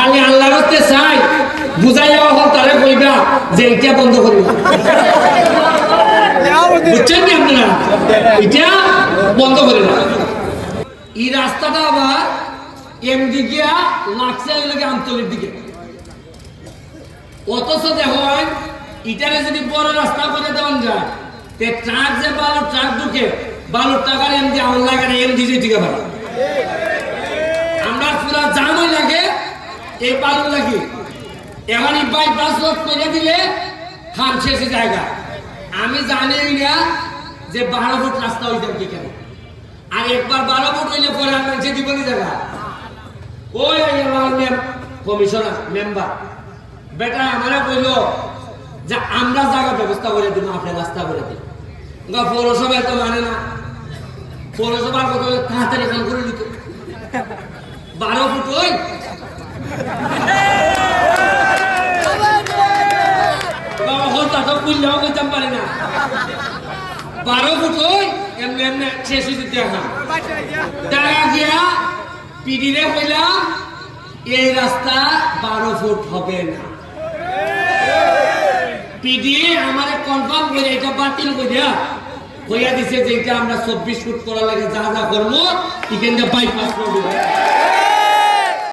খালি আল্লাহর হস্তে চাই। বুঝাইয়া হল তারে কইবা যে এটা বন্ধ করিবা। বুঝছেন কি আপনারা? এটা বন্ধ করে না এই রাস্তাটা আবার এম দিকে লাগছে লাগে আন্তরিক দিকে। অথচ দেখো ইটারে যদি বড় রাস্তা করে দেওয়া যায়, তে ট্রাক যে বালুর ট্রাক ঢুকে, বালুর টাকার এম দিয়ে আমার লাগে এম দিয়ে দিকে পারে আমরা পুরা জামই লাগে এই লাগে। এখন এই বাইপাস রোড করে দিলে খান শেষে জায়গা। আমি জানি না যে বারো ফুট রাস্তা হয়ে যাবে কেন। আর একবার বারো ফুট হইলে পরে আমি যে জীবনী জায়গা ওই কমিশনার মেম্বার বেটা আমারা কইল যে আমরা জায়গা ব্যবস্থা করে দিব আপনি রাস্তা করে দিন গা পৌরসভায় তো মানে না। পৌরসভার কথা তাড়াতাড়ি করে দিত বারো ফুট ওই বারো শেষ হয়েছে দেখা দেখা গিয়া এই রাস্তা বারো ফুট হবে না। পিডি কনফার্ম এটা বাতিল যে এটা আমরা চব্বিশ ফুট করা লাগে যা যা করব, এখান থেকে বাইপাস করব।